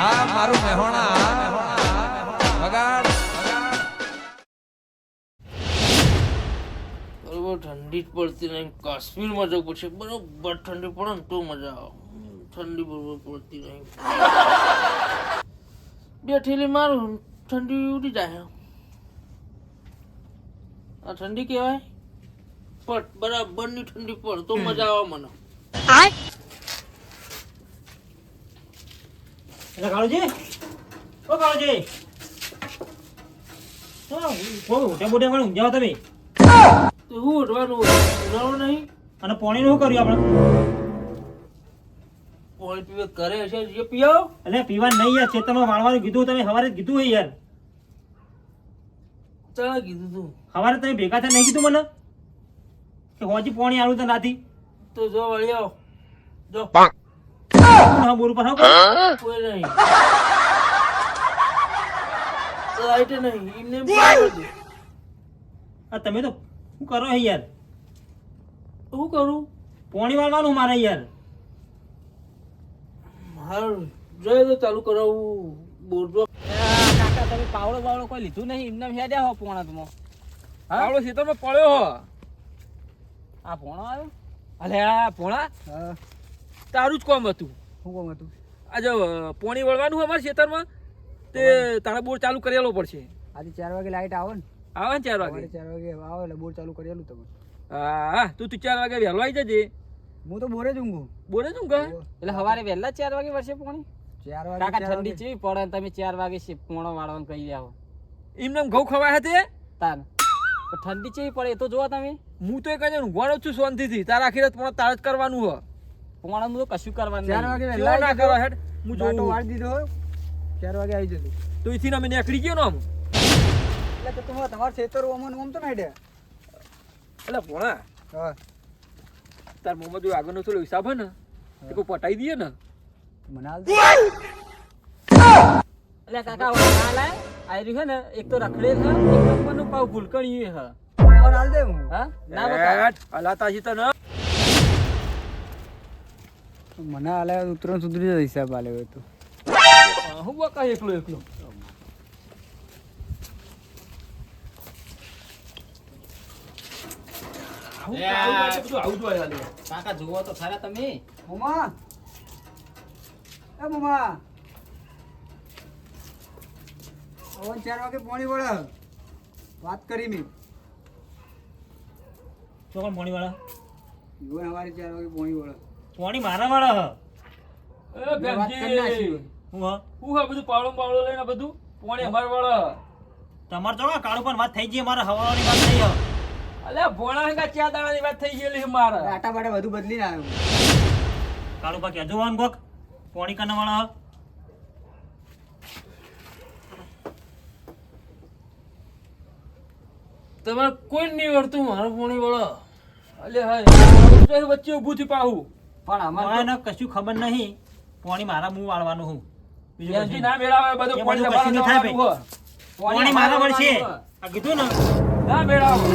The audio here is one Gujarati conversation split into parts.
હા મારું મહેણા. બગાડ બરોબર ઠંડી જ પડતી નહીં. કાશ્મીરમાં જવું પડશે. બરોબર ઠંડી પડે ને તો મજા આવે. ઠંડી બરોબર પડતી નહીં. બે ઠેલી મારું ઠંડી ઉડી જાય આ ઠંડી કહેવાય? પટ બરાબરની ઠંડી પડ તો મજા આવે મને. એટલે કાળુજી ઓ કાળુજી તમે ઉઠવાનું ઉઠવાનું નહીં અને પોણીનું શું કર્યું આપણે પાણી પીવે કરે હશે જે પીવો એટલે પીવા નહીં યાર ખેતરમાં વાળવાનું કીધું તમે સવારે જ કીધું યાર ચાલે કીધું તું સવારે તમે ભેગા થયા નહીં કીધું મને કે હોજી પોણી આવું તો નાથી તો જો વળ્યો જો હા બોર પર કોઈ નહીં. લાઈટ નહીં. એમને એમ પાણી દે. આ તમે તો શું કરો હે યાર? શું કરું? પોણી વાળવાનું મારે યાર. તો ચાલુ કરાવું. બોરજો કાકા તમે પાવડો બાવડો કોઈ લીધું નહીં? એમને હેડ્યા હો પોણા તમે પડ્યો હો. આ પોણો આવ્યો? અલે આ પોણા? તારું જ કોમ હતું. શું કોમ હતું આજે પોણી વળવાનું અમારા ખેતરમાં? તે તારા બોર ચાલુ કરેલો પડશે. આજે ચાર વાગે લાઈટ આવે ને. આવે ને ચાર વાગે? ચાર વાગે આવે એટલે બોર ચાલુ કરેલું તમે હા તું તું ચાર વાગે વહેલો આવી જજે. હું તો બોરે જ ઊંઘું. બોરે કહે એટલે સવારે વહેલા ચાર વાગે વરસે પોણી? ચાર વાગે કાકા ઠંડી ચેવી પડે તમે ચાર વાગે શી- પોણો વાળવાનું કહી આવો એમને ઘઉં ખવાય હતી તાન ઠંડી ચેવી પડે એ તો જોવા તમે. હું તો એક જ ઊંઘવાનો જ છું શાંતિથી. તારા આખી રાત પણ તાર જ કરવાનું હો. પોણાનું તો કશું કરવાનું ચાર વાગે વહેલા ના આવી કરો હેડ. હું જોઉં. વાળી દીધો ચાર વાગે આવી જજો. તો એથી અમે નીકળી ગયો ને આમ. એટલે તો તમારે તમાર ખેતર ઓમન ઓમ તો નાડ્યા એટલે ભોણા હા. તાર મોમાં જો આગળનો થોડો હિસાબ હે ને તે કોઈ પટાઈ દઈએ ને. મને હાલ દે. એટલે કાકા હાલ ના આ રહ્યું છે ને એક તો રખડે છે એક નંબરનું પાવ ભૂલકણિયું હે. હાલ દે હું. હા? ના બતા હેડ, હલાતા ના. તને મને આલે ઉતરણ સુધરી જાય હિસાબ આલે હોય તો. હું બકા એકલો એકલો. કાકા જુઓ તો ખરા તમે. મમા એ મમા ઓન ચાર વાગે પોણી વળે. વાત કરી મેં. તો કોણ પોણી વાળા? જોન હવારે ચાર વાગે પોણી વળે. પોણી મારા વાળા હ. એ બેનજી, હું હ? હું હા બધું પાવળો પાવળો લઈને બધું. પોણી અમાર વાળા તમારે તો કાળું પણ વાત થઈ ગઈ મારા હવાની વાત થઈ હ. અલ્યા ભોણા હંગા ચાર દાડાની વાત થઈ ગયેલી મારા મારે. આટા બાટા બધું બદલીને આવ્યું. કાળું પા કહેજો વાન કોક? પોણી કના વાળા હ. તમારે કોઈ નહીં વળતું મારું પોણી વાળો. અલે હા વચ્ચે ઊભું થી પાહું. પણ અમારે કશું ખબર નહીં. પાણી મારા મું વાળવાનું હું. બીજું કશું બેનજી નહીં. ના મેળાવે બધું એ કશું થાય તમારે પોણી મારા વળશે. આ કીધું ને? ના મેળાવો.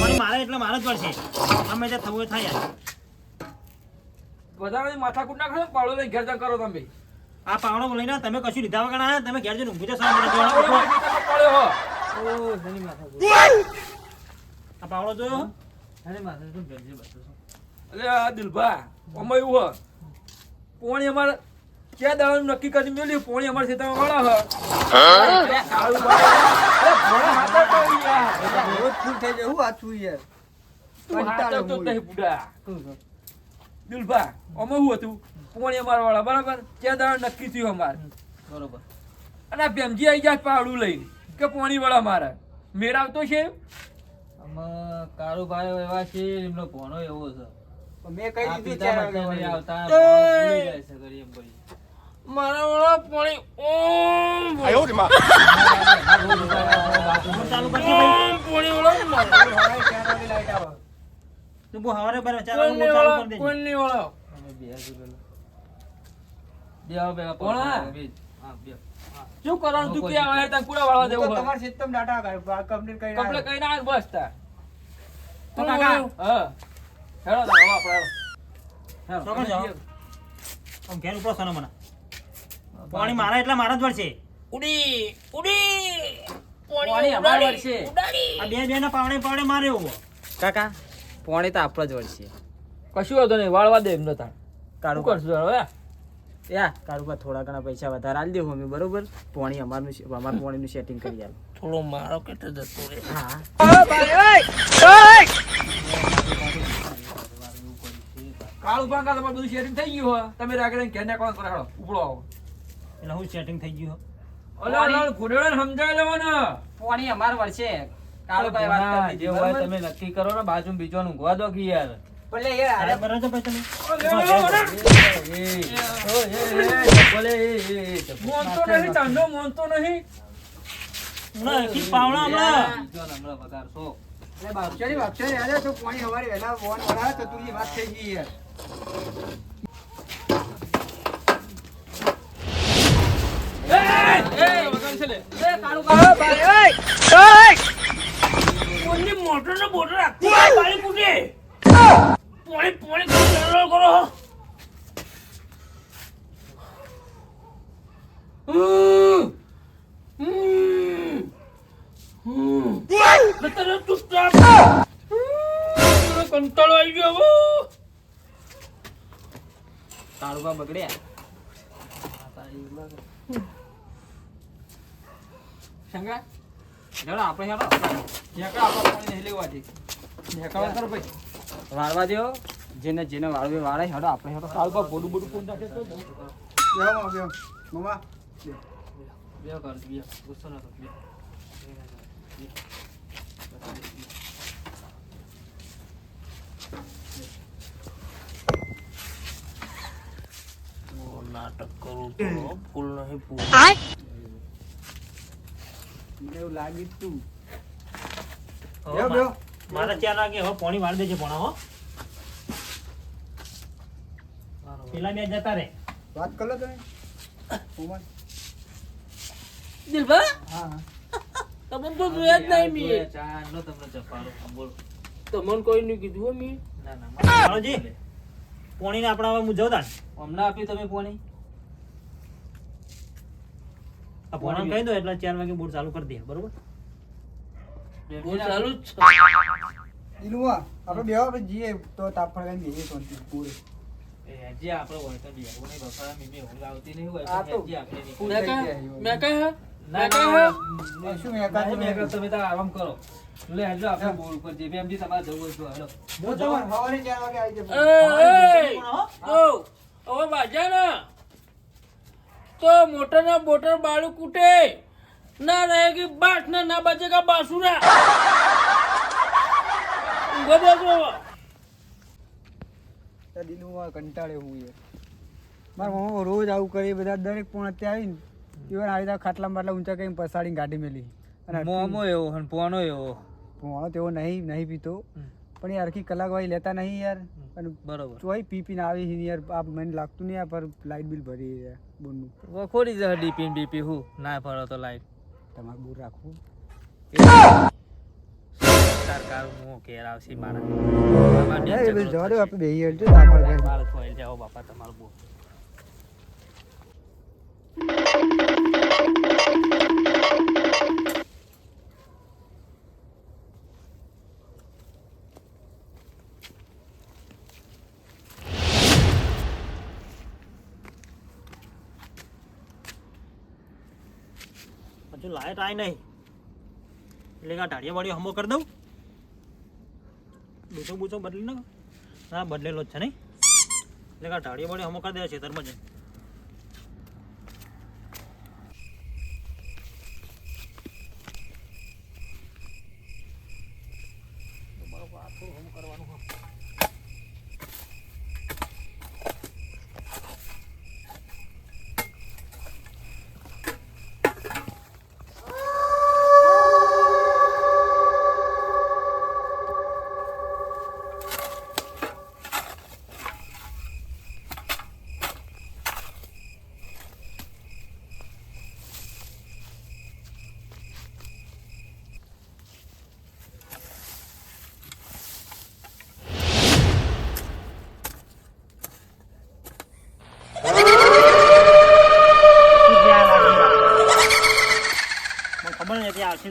પોણી મારે એટલે મારે જ વળશે. અમે જે થવું થાય યાર. બધાની માથાકૂટ ના કરો પાવડો લઈને ઘેર કરો તમે. આ પાવડો લઈને તમે કશું લીધા વગર આયા તમે ઘેર જઈને પડ્યો હો. ઓ શનિ માથા આ પાવડો જોયો? માથા બસ આ દિલભા અમે એવું હ. પોણી અમારે ક્યાં દાડાનું નક્કી કરી મેલ્યું? પોણી અમારે સીતા વાળા ફૂલ થઈ જાય. હું વાંચું યાર? દિલભા અમે શું હતું? પોણી અમારા વાળા બરાબર? ક્યાં દાળ નક્કી થયું અમારે? બરોબર. અને આ ભેમજી આવી જાય પાવડું લઈને. કે પોણી વાળા મારે. મેળ આવતો છે આમાં કાળુભાઈ એવા છે એમનો ભણો એવો છે. મેં કહી દીધું. આવતા. મારા વાળા પોણી ઓમ ચાલુ ભાઈ પોણી વાળા લાઈટ આવે તું હવારે ચાલુ કરી બે બે. હા, બે. શું કરવાનું તું કે આવે વાળવા દેવું કરીને બસ તાર તો કાકા. હા. હેડો તાર, હવે આપણે હેડો. તો જાઓ? આમ ઘેર ઉપડો સોનો મને. પાણી મારા એટલા મારા જ વળશે. ઉડી ઉડી. પોણી અમાર વળશે. આ બે બે ના પાવડે પાવડે મારે કાકા પોણી તો આપણો જ વળશે. કશું વાંધો નહીં વાળવા દે એમને તાર કાળું કરશું હવે યા કાળું પર થોડા ઘણા પૈસા વધારે આલી દેવું અમે બરોબર? પોણી અમારનું અમાર પોણીનું સેટિંગ કરી આલો. થોડો મારો કેટલો જતો રે હા. કાળું ભાંગા તમારું બધું સેટિંગ થઈ ગયું હોય. તમે રાગડે ઘેર ને કોણ કરે હેડો ઉપડો આવો. એટલે હું સેટિંગ થઈ ગયું અલા અલા ઘોડેડા સમજાવી ને પાણી અમાર વર્ષે કાળું ભાઈ વાત કરી દીધી, હોય તમે નક્કી કરો ને બાજુ બીજો ઊંઘવા દો કે યાર. બોલે યાર અરે બરાબર છે ભાઈ તમે. મોનતો નહીં ચાંદો મોનતો નહીં. હમણાં. કી પાવડા હમણાં એટલે બાપચારી બાપચારી આલે તો પાણી હવારે વહેલા ફોન વળાવે તો તું વાત થઈ ગઈ યાર. મોટર બોટર પાણી ફૂટે પાણી કંટાળો આવી ગયો કાળું બગડ્યા. શંકા હેડો આપણે હેડો. નેકળા આપણા પાણી નહીં લેવાથી. નેકળવા કરો ભાઈ. વાળવા દ્યો. જેને જેને વાળવે વાળે હેડો આપણે હેડો. બા બોડું બોડું કોણ નાખે તો. બેહો માં, બેહો. મમ્મા. નાટક કરું તો નહીં મને એવું લાગી તું મારા ચાર વાગે હવે પોણી વાળી દેજે પોણા હો. પેલા બે જતા રે વાત કરો તમે. દિલભા? હા. હા તમને તો જોયા જ નહીં મી તમને કોઈ નહીં કીધું મી ના ના કાળુજી પાણી ને આપણા હવે હું જઉં તાણ હમણાં આપ્યું તમે પોણી? આ કહી દો એટલે ચાર વાગે બોટ ચાલુ કરી દે બરોબર? બહુ ચાલુ જ છે. દિલુવા આપણે બેવા આપણે જઈએ. તો તાપ ફળગાઈને બેહીએ શાંતિ પૂરે. હજી આપણે હોય તો બી આવું નહીં બફારા મીમી ઊંઘ આવતી નહીં હોય હજી આપણે મેં કહ્યું મેં કહ્યું ના, મેં કહ્યું ના, શું મેં કાં તમે- મેં કહ્યું? તમે તો આરામ કરો. લે હેડો આપણે બોર ઉપર જે બી એમથી તમારે જવું હોય તો હેડો હું તમારે સવારે ચાર વાગે આવી જશે એ તો હવે બાજા ના તો મોટર ના બોટર બાળુ કૂટે ના रहेगी बाट ना ना बजेगा बासुरा ઊંઘો બેસો હવે. ત્યાં દિલુમાં કંટાળે હું યાર મારા મમ્મા રોજ આવું કરે એ બધા દરેક પણ અત્યારે આવીને ઇવન આવી રીતે ખાટલા બાટલા ઊંચા કરીને પસાડીને ગાડી મેલી અને મોમો એવો અને પોનો એવો ભણો તેવો નહીં નહીં પીતો પણ યાર આખી કલાક વાળી લેતા નહીં યાર અને બરોબર ચોઈ પી પીને આવી છે ને યાર આ મને લાગતું નહીં આ પર લાઇટ બિલ ભરી યાર બોનનું. વખોડી જશે ડીપી બીપી હું? ના ફરો તો લાઈટ તમારે બૂર રાખવું. સરકાર કાર હું કેર આવશે મારા જવા દો આપણે બેહીએ હેડ જો બાપા તમારું બહુ લાઈટ આવી નહીં. એટલે આ ઢાળિયાવાળી હમો કરી દઉં. બૂચો બૂચો બદલી હા, બદલેલો જ છે નહીં? એટલે આ ઢાળિયાવાળી હમો કરી દે ખેતરમાં જઈને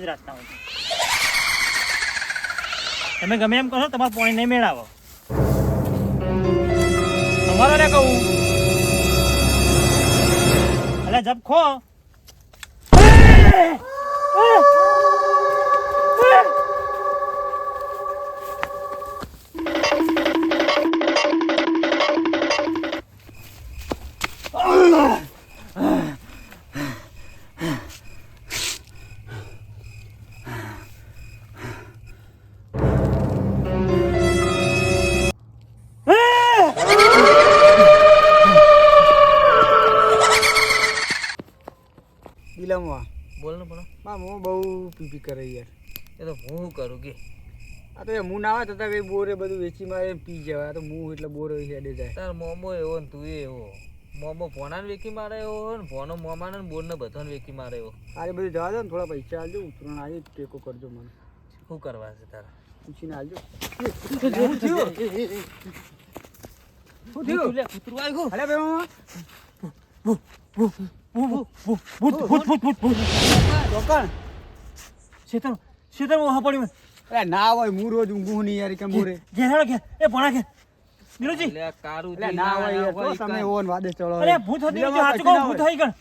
જ રસ્તામાં તમે ગમે એમ કહો તમારે પાણી નહીં મેળાવો. તમારે ને કહું. એટલે જબ ખો. પીપી કરે યાર એ તો હું કરું કે આ તો એ હું ના આવે તો કઈ બોરે બધું વેચી મારે પી જવાય આ તો હું એટલે બોરે હેડે જાય તાર મોમો એવો ને તું એવો મોમો ફોનાને વેકી મારે એવો હોય ને ફોનો મોમાને ને બોરને બધાને વેકી મારે એવો આજે બધું જવા દો ને થોડા પૈસા આલજો ઉતરણ આવી ટેકો કરજો મને શું કરવા છે તારે પૂછીને આલજો શું થયું શું થયું લે કૂતરું આવ્યું અરે ભાઈ મામા ભૂત ભૂત ભૂત ભૂત ભૂત ચોકણ શેતર શેતર ઓહા પડ્યું અરે ના હોય હું રોજ ઊંઘું નહીં યાર કેમ બોરે ઘેર હેડો ઘેર. એ ભણા કે નીરુજી લે કારું એટલે ના હોય તો તમે ઓન વાદે ચડો અરે ભૂત હતી જો હાચકો ભૂત થઈ ગણ?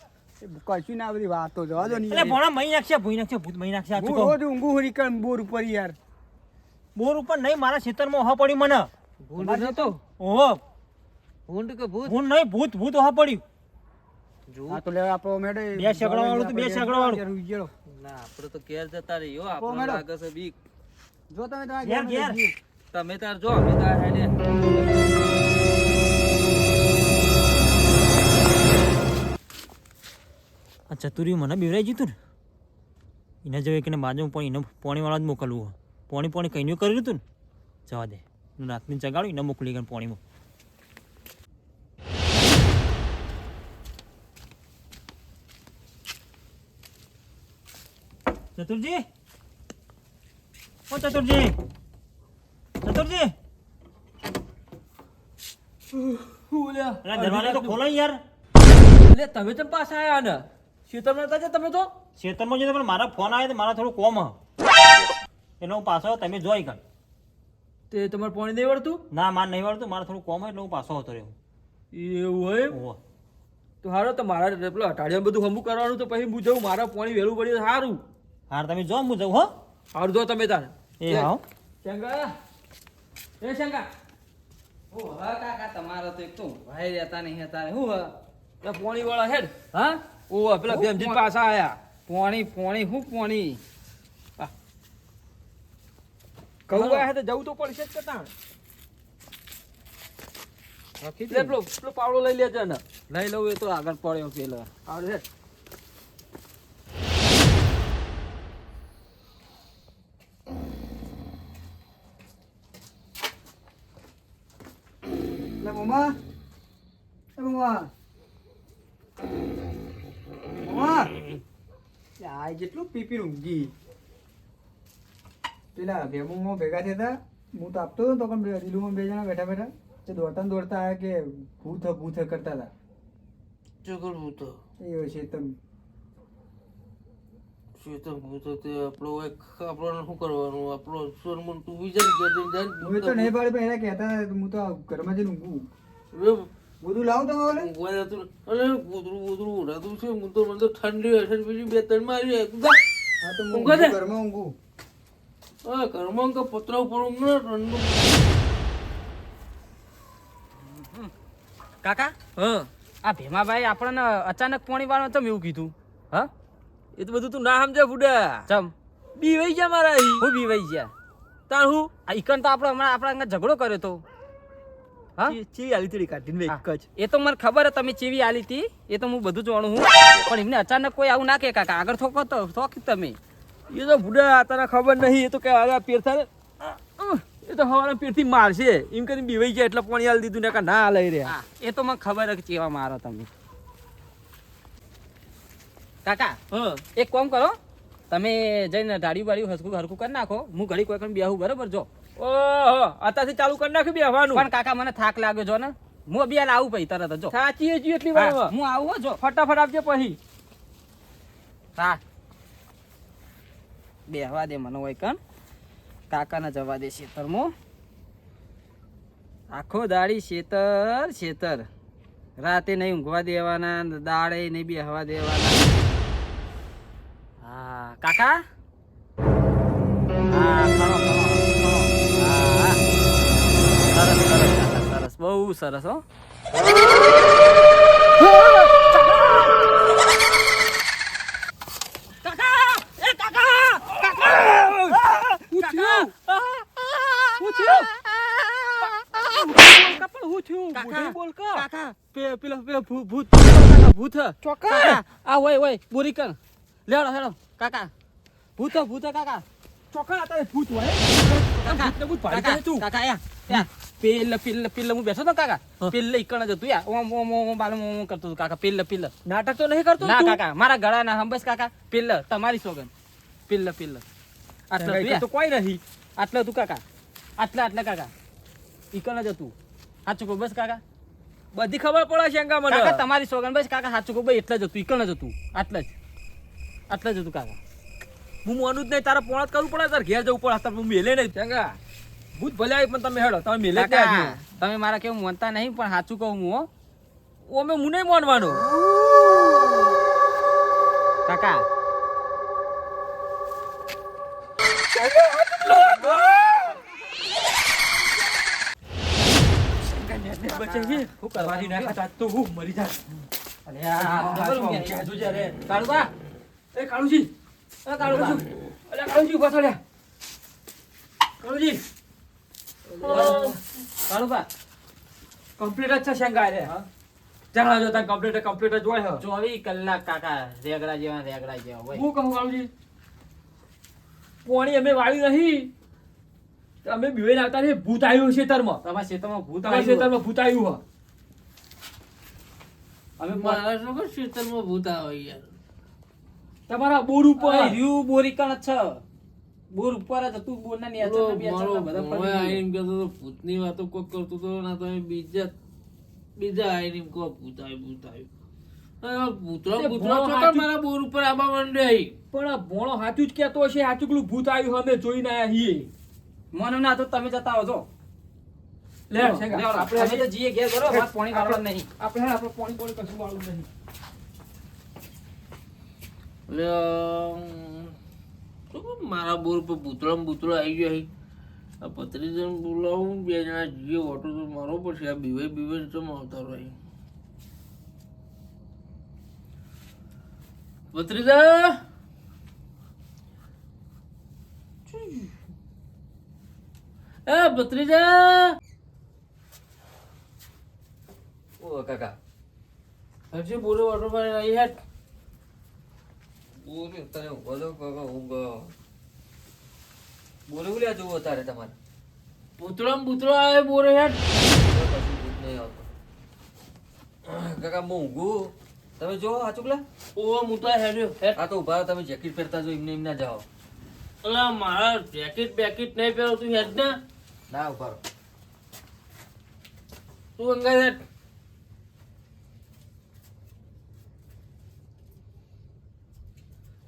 કશું ના બધી વાતો જવા દો નહીં એટલે ભણા મહી નાખશે ભૂઈ નાખશે ભૂત મહી નાખશે હાચકો હું રોજ ઊંઘું હરી કણ બોર ઉપર યાર? બોર ઉપર નહીં મારા ખેતરમાં ઓહા પડ્યું મને. ભૂંડ નતો? ઓહો. ભૂંડ કે ભૂત? ભૂંડ નહીં ભૂત ભૂત ઓહા પડ્યું હા તો લેવા આપણો મેડે. બે સગડા વાળું તો બે સગડા વાળું. ના આપણે તો ઘેર જતા રહીયો આપણે લાગે છે બીક. જો તમે તમારા ઘેર, ઘેર. તમે તાર જો અમે તાર હેડે. આ ચતુરી મને બીવરાઈ જીતું ને? એને જો કે બાજુ પણ એને પોણીવાળા જ મોકલવું હોય. પોણી પોણી કહીને કર્યું હતું ને? જવા દે. રાતની જગાડું એને મોકલી ગયો પોણીમાં. ચતુરજી? ઓ ચતુરજી? ચતુરજી? અરે દરવાજો તો ખોલો યાર. એટલે તમે તો પાછા આયા ને? ખેતરમાં ગયા તમે તો? ખેતરમાં જઈને પણ મારા ફોન આવ્યો તો મારા થોડું કોમ હ. એટલે હું પાછો તમે જોઈ ગણ તે તમારે પાણી નહીં વળતું? ના માર નહીં વળતું મારે થોડું કોમ એટલે હું પાછો રહ્યો. એવું હોય. તો હારો તો મારા પેલો અટાડિયા બધું હમું કરવાનું તો પછી હું જઉં મારા પાણી વહેલું પડ્યું સારું. હાર તમે જો હું જઉં હો. હાર જો તમે તાર. એ હા શંકા એ શંકા ઓ હા કાકા તમારો તો એક તો ભાઈ રહેતા નહીં તારે હું હા એ પાણી વાળા હેડ. હા? ઓ પેલા ભેમજી પાછા આયા. પોણી પોણી હું પોણી? કહું હે તો જવું તો પડશે જ કતા લે પેલો પેલો પાવડો લઈ લેજે ને. લઈ લઉં એ તો આગળ પડ્યો પેલો. સારું મમ્મા મમ્મા લે આ જેટલું પીપી ઊંઘી પેલા ભેમુમાં ભેગા થયા હતા હું તો આપતો હતો તો પણ દિલુમાં બે જણા બેઠા બેઠા તે દોડતા દોડતા આવ્યા કે ભૂથ ભૂથ કરતા હતા ચકલ ભૂતો એ છે તમે શેતન ભૂતો તે આપણો એક આપણો શું કરવાનું આપણો સોનમન તું વિચાર કે હું તો નહીં પાડી એના કહેતા હું તો ઘરમાં જઈને ઊંઘું બધું લાવું તમે ઓલે? અરે કૂતરું કૂતરું ઉડાતું છે હું તો મને તો ઠંડી બીજી બે ત્રણ મારી હા તો હું ઊંઘો ઘરમાં ઊંઘું. હા ઘરમાં કે પતરા ઉપર ઊંઘ ઠંડુ. કાકા? હા. આ ભીમાભાઈ આપણને અચાનક પોણી વાળો ચમ એવું કીધું? હા? એ તો બધું તું ના સમજે ફૂડા ચમ? બી વઈ ગયા મારા હું બીવાઈ ગયા. તાર હું? આ ઈકન તો આપણે હમણાં આપણા ઝઘડો કર્યો તો. હા? ચી- ચી આલી હતી કાઢીને એક જ. એ તો મને ખબર તમે ચીવી આલી હતી એ તો હું બધું જાણું હું પણ એમને અચાનક કોઈ આવું ના કે કાકા. આગળ થોકો તો થોકી તમે. એ તો બુડા તને ખબર નહીં એ તો કે પીર પેરથા એ તો હવાના પીરથી મારશે. એમ કરીને બીવાઈ ગયા એટલે પાણી આલી દીધું ને કાં ના લઈ રહ્યા. એ તો મને ખબર હે કે ચેવા મારો તમે. કાકા હ. એક કામ કરો. તમે જઈને ડાળી બાળ્યું હરખું હરખું કરી નાખો. હું ઘડી કોઈ પણ બેહું બરાબર? જો. ઓહો અત્યારથી ચાલુ કરી નાખ્યું બેહવાનું પણ કાકા મને થાક લાગ્યો જો ને. હું બી આવું પછી તરત જો સાચી જ એટલી વાર હું આવું જો. ફટાફટ આપજે પછી. હા. બેહવા દે મને હોય કણ. કાકાને જવા દે ખેતરમાં આખો દાડી શેતર શેતર. રાતે નહીં ઊંઘવા દેવાના દાડે નહીં બેહવા દેવાના. હા કાકા? હા ખરો ખણો, બહુ સરસ હો ભૂત ભૂત. કાકા, આ હોય હોય બોરી કર લેડો હેડો કાકા ભૂત ભૂત કાકા ચોકા એ ભૂત હોય ભૂત ભૂત પાડી તું. કાકા યા યા પેલ પેલ પેલ હું બેઠો તો કાકા? પેલ ઈકણ જ હતું યા. ઓમ ઓમ ઓમ બાલ ઓમ કરતો હતો કાકા પેલ પેલ. નાટક તો નહીં કરતો ના કાકા મારા ગળા ના હંબસ કાકા પેલ તમારી સોગન પેલ પેલ. આટલા તો કોઈ નહીં. આટલા હતું કાકા. આટલા આટલા કાકા. ઈકણ જ હતું. સાચું કહું બસ કાકા? બધી ખબર પડે છે અંગા મને. કાકા તમારી સોગન બસ કાકા સાચું કહું ભાઈ એટલે જ હતું ઈકણ જ હતું. આટલા જ. આટલા જ હતું કાકા. હું મોનું જ નહીં તારા પોણા જ કરવું પડે તારે ઘેર જવું પડે તારે હું મેલે નહીં. ચંગા. ભૂત ભલે આવી પણ તમે હેડો તમે મેલે આવ્યું. તમે મારા કેવું માનતા નહીં પણ સાચું કહું હું હો. ઓ અમે હું નહીં માનવાનો? કાકા. બચે હું કરવાની ના ખાતા? તો હું મરી જા અરે જોજે રે કાળુબા. એ કાળુજી. એ કાળુબા. અલ્યા કાળુજી ઊભા થો કાળુજી. કાળુબા કમ્પ્લીટ જ છે શેંગા રે. હા. ચાલો જો તાર કમ્પ્લીટ કમ્પ્લીટ જ હોય હ. ચોવીસ કલાક કાકા રેગડા જેવા રેગડા જેવા હોય. હું કહું કાળુજી પોણી અમે વાળ્યું નહીં. અમે બીવે આવતા ને ભૂત આવ્યું છે તરમાં તમારા ખેતરમાં ભૂત આવ્યું ખેતરમાં ભૂત આવ્યું હ. અમે મારા શું કર શીતળમાં ભૂત આવે યાર. તમારા બોર ઉપર ઉપર બોરી કણ છે. બોર ઉપર જ હતું બોર ના નીચે પેલો ને બે મારો ચાર બધા આવીને કહેતો હતો ભૂતની વાતો કોક કરતો હતો ના તમે બીજા બીજા આવીને એમ કહો ભૂત આવ્યું ભૂત આવ્યું હવે ભૂતરો તે ભૂતરો ભણો ચોક્કસ હાચું- મારા બોર ઉપર આબા માંડ્યો પણ આ ભોણો સાચું જ કહેતો હશે સાચું પેલું ભૂત આવ્યું અમે જોઈને આયા છીએ. મને ના તો તમે જતા આવજો. લે આપણે તો જીએ ઘેર કરો વાત પાણી વાળવા નહીં. આપણે આપણે પોણી પોણી કશું વાળવું નહીં શું મારા બોર પર પૂતળા પૂતળો આવી ગયો આ પત્રીજન બોલાવું બે જણા જઈએ ઓટો તો મારો પછી આ બીવે બીવે ચમ આવતા રહી? ભત્રીજા એ ભત્રીજા ઓ કાકા. હજી બોરે ઓટો પર આવી હેઠ બોલે તને બોલો કાકા ઊંઘ બોલે બોલ્યા જોવો તારે તમારે. પૂતળો પૂતળો આવે બોરે હેઠ નહીં આવતો. કાકા હું ઊંઘું. તમે જો હાચુકલા ઓ હું તો હેડ્યો હેઠ આ તો ઊભા તમે જેકેટ પહેરતા જો એમને એમ ના જાઓ. અલા મારા જેકેટ બેકેટ નહીં પહેરો તું હેડ ને. ના ઊભા તું અંગા હેડ.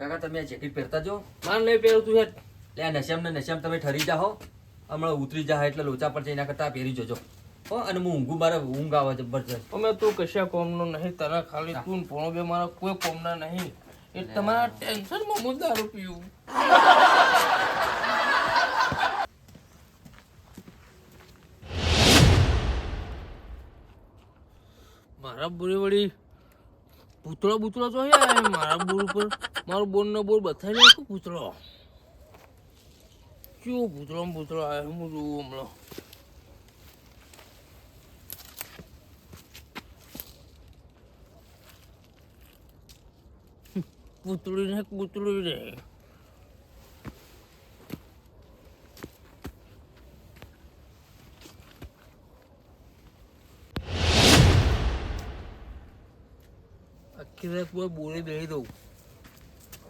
કાકા તમે આ જેકેટ પહેરતા જો માર નહીં પહેરતું હેડ લે આ નશામ ને નશામ તમે ઠરી જાઓ હમણાં ઉતરી જાય એટલે લોચા પર એના કરતા પહેરી જોજો. હો અને હું ઊંઘું મારે ઊંઘ આવે જબરજસ્ત. અમે તું કશા કોમનો નહીં તને ખાલી તું પોણો બે મારા કોઈ કોમના નહીં. એ તમારા ટેન્શનમાં હું દારૂ પીવું મારા બુરી વળી ભૂતળો ભૂતળો તો હે મારા બોર ઉપર, મારો બોન નો બોર બતાવી નાખો પૂતળો? કેવો ભૂતળો ને ભૂતળો આવે હું જોઉં હમણાં? પૂતળી ને પૂતળી રે કે પૂરા બોલે બેહી દઉં.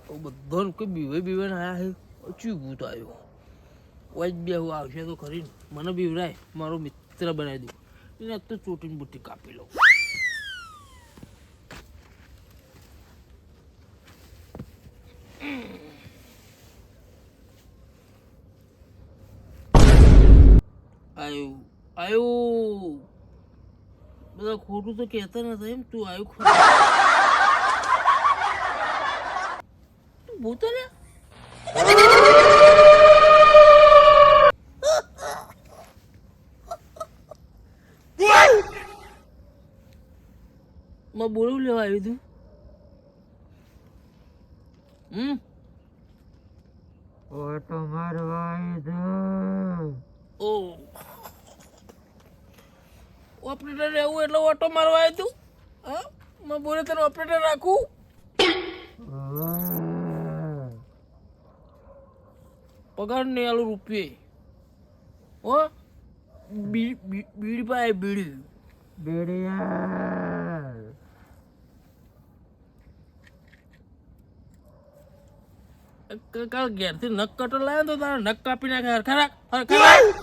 તો બધાને કોઈ બીવે બીવે ને આયા ઓછી ભૂત આવ્યો? વાજ બે હું આવશે તો ખરી મને બીવરાય, મારો મિત્ર બનાવી દઉં. એને તો ચોટીને બુટી કાપી લઉં. આવ્યું આવ્યું બધા ખોટું તો કહેતા નથી એમ, તું આયુ ખરા. તું ભૂત રે માં બોલું લેવા આવ્યું તું. હમ. ઓટો મારવા આવ્યો ઓ. ઓપરેટર રહેવું એટલે ઓટો મારવા આવ્યું તું? હા? મેં બોલે તને ઓપરેટર રાખું? પગાર નહીં આલું રૂપિયે. હો? બીડી પાય બીડી. બેડિયા ક- કાલ ઘેરથી નખ કટર લાવ્યો તો તારા નખ કાપી નાખે. હરખા રાખ હરખા રાખ.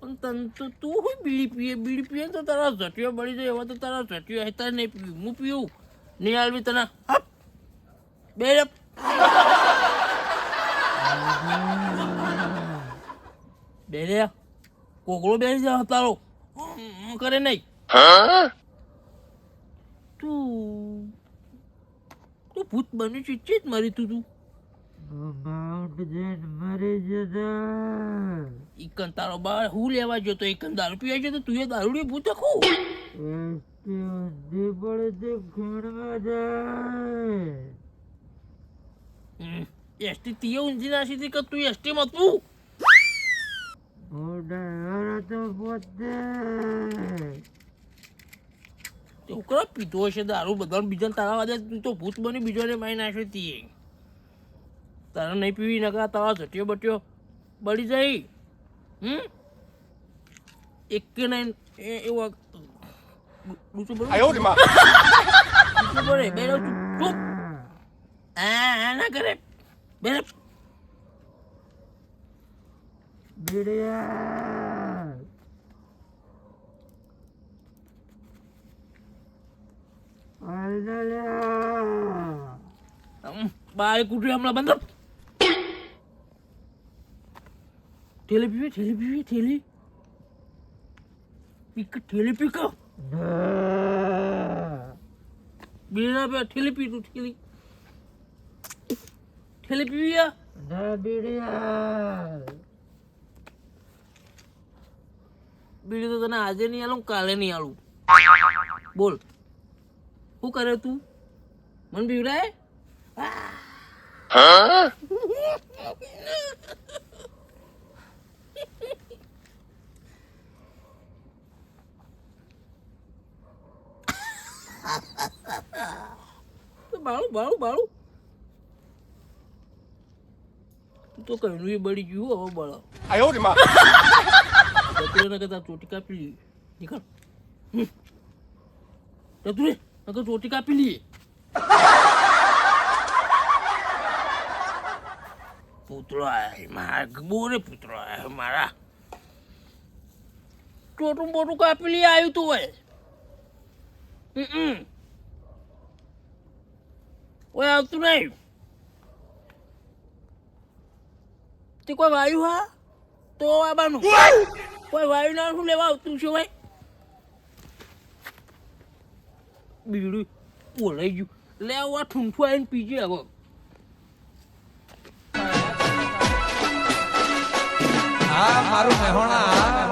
પણ તન તો તું હું બીડી પીએ? બીડી પીએ તો તારા જટિયો બળી જાય. એવા તો તારા જટિયો હેતા નહીં પીવું. હું પીવું? નહીં આલવી તને? હપ. બે રપ. બે રે કોકડો બેસી જા તારો હમ, કરે નહીં તું તું ભૂત બન્યું છે ચેત મારી તું તું ઈકન તારો બાર હું લેવા જતો ઈકન દારૂ પીવા જતો તું એ દારૂડી ભૂત ઊંધી પડે તે ખૂણમાં જાય એસટી તીએ ઊંધી નાસી હતી કે તું એસટી માં તું મોઢા તો પોતે. તે ઉકળા પીધો હશે દારૂ બધા બીજા તારા વાદે તું તો ભૂત બની બીજોને મારી નાખ્યો તીએ તારે નહીં પીવી નકા તારા ઝટીયો બટ્યો બળી જાય. હમ? એક કે નહીં એ એવો ડૂચો ચૂપ. આ ના કરે બે બેડિયા બાય કુટરી હમણાં બંધ. થેલી પીવી થેલી પીવી થેલી. પીક થેલી પીક. પી તું ના બેડિયા બીડી તો તને આજે નહીં આલું કાલે નહીં આલું. બોલ. શું કરે તું? મન બીવડાય? બાળું બાળું બાળું. તું તો એ બળી ગયું હવે બળો. નકર તાર ચોટી કાપી લઈએ નીકળ. જતું નકર ચોટી કાપી લઈએ પુત્રો આય મારા બોરે પુત્રો આય મારા. ચોટું બોટું કાપી લઈએ આવ્યું તું હોય ઓય આવતું નહીં. તે કોઈ વાયુ હા? તો આવવાનું કોઈ વાયુ ના શું લેવા આવતું છે ભાઈ? બીડું ઓલાઈ ગયું. લે આ ઠૂંઠું આવીને પીજે હવે. હા મારું મહેણા